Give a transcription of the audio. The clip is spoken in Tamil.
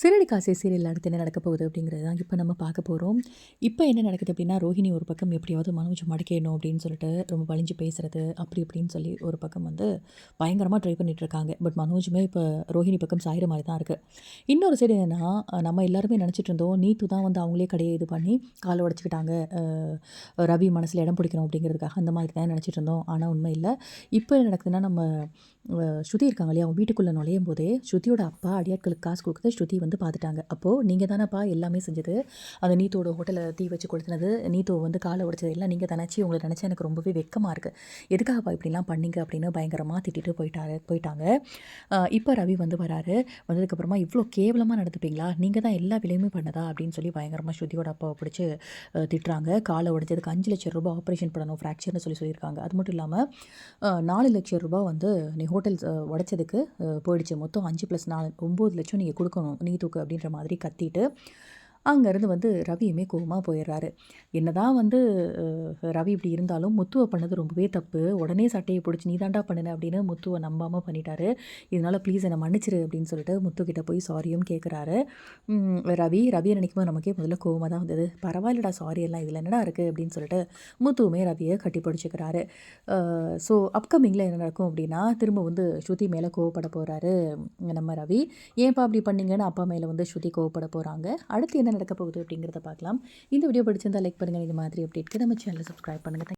சிறடி காசே சீரியல் அடுத்து என்ன நடக்க போகுது அப்படிங்கிறது தான் இப்போ நம்ம பார்க்க போகிறோம் இப்போ என்ன நடக்குது அப்படின்னா ரோஹிணி ஒரு பக்கம் எப்படியாவது மனோஜ் மடக்கணும் அப்படின்னு சொல்லிட்டு ரொம்ப வலிஞ்சு பேசுகிறது அப்படி இப்படின்னு சொல்லி ஒரு பக்கம் வந்து பயங்கரமாக ட்ரை பண்ணிட்டு இருக்காங்க பட் மனோஜுமே இப்போ ரோஹிணி பக்கம் சாயிற மாதிரி தான் இருக்குது இன்னொரு சைடு என்னென்னா நம்ம எல்லாருமே நினச்சிட்டு இருந்தோம் நீத்து தான் வந்து அவங்களே கடையை இது பண்ணி காலை உடச்சிக்கிட்டாங்க. ரவி மனசில் இடம் பிடிக்கணும் அப்படிங்கிறதுக்காக. அந்த மாதிரி தான் நினச்சிட்டு இருந்தோம். ஆனால் உண்மை இல்லை. இப்போ என்ன நடக்குதுன்னா நம்ம ஸ்ருதி இருக்காங்க இல்லையா? அவங்க வீட்டுக்குள்ளே நுழையும் போதே ஸ்ருதியோட அப்பா அடியாட்களுக்கு காசு கொடுக்குறது ஸ்ருதி வந்து பார்த்துட்டாங்க அப்போது நீங்கள் தானேப்பா எல்லாமே செஞ்சது. அந்த நீத்தோட ஹோட்டலில் தீ வச்சு கொளுத்துனது நீத்தோ வந்து காலை உடைச்சது எல்லாம் நீங்கள் தானேச்சு உங்களை நினச்சா எனக்கு ரொம்பவே வெக்கமாக இருக்குது எதுக்காகப்பா இப்படிலாம் பண்ணிங்க அப்படின்னு பயங்கரமாக திட்டிட்டு போயிட்டாரு போயிட்டாங்க. இப்போ ரவி வந்து வராரு. வந்ததுக்கப்புறமா இவ்வளோ கேவலமாக நடந்துப்பீங்களா? நீங்கள் தான் எல்லா விலையுமே பண்ணதா? அப்படின்னு சொல்லி பயங்கரமாக ஸ்ருதியோட அப்பாவை பிடிச்சி திட்டுறாங்க. காலை உடைச்சதுக்கு அஞ்சு லட்சம் ரூபாய் ஆப்ரேஷன் பண்ணணும் ஃப்ராக்சர்னு சொல்லி சொல்லியிருக்காங்க. அது மட்டும் இல்லாமல் நாலு லட்சம் ரூபாய் வந்து நீ ஹோட்டல் உடைச்சதுக்கு போயிடுச்சு. மொத்தம் அஞ்சு ப்ளஸ் நாலு ஒம்பது லட்சம் நீங்கள் கொடுக்கணும். நீ தூக்கு அப்படின்ற மாதிரி கத்திட்டு அங்கேருந்து வந்து ரவியுமே கோவமாக போயிடுறாரு. என்னதான் வந்து ரவி இப்படி இருந்தாலும் முத்துவை பண்ணது ரொம்பவே தப்பு. உடனே சட்டையை பிடிச்சி நீ தாண்டா பண்ணுன அப்படின்னு முத்துவை நம்பாமல் பண்ணிட்டாரு. இதனால் ப்ளீஸ் என்னை மன்னிச்சிரு அப்படின்னு சொல்லிட்டு முத்துக்கிட்ட போய் சாரியும் கேட்குறாரு ரவி ரவியை நினைக்கும் போது நமக்கே முதல்ல கோவமாக தான் வந்தது. பரவாயில்லடா சாரி எல்லாம் இதில் என்னடா இருக்குது அப்படின்னு சொல்லிட்டு முத்துவுமே ரவியை கட்டி பிடிச்சிக்கிறாரு. ஸோ அப்கமிங்கில் என்ன நடக்கும் அப்படின்னா திரும்ப வந்து ஸ்ருதி மேலே கோவப்பட போகிறாரு நம்ம ரவி. ஏன்ப்பா அப்படி பண்ணீங்கன்னு அப்பா மேலே வந்து ஸ்ருதி கோவப்பட போகிறாங்க அடுத்து என்ன நடக்க போகுது அப்படிங்கிறத பார்க்கலாம். இந்த வீடியோ பிடிச்சிருந்தால் லைக் பண்ணுங்கள் இது மாதிரி அப்டேட்க்கு நம்ம சேனலை சப்ஸ்கிரைப் பண்ணுங்கள்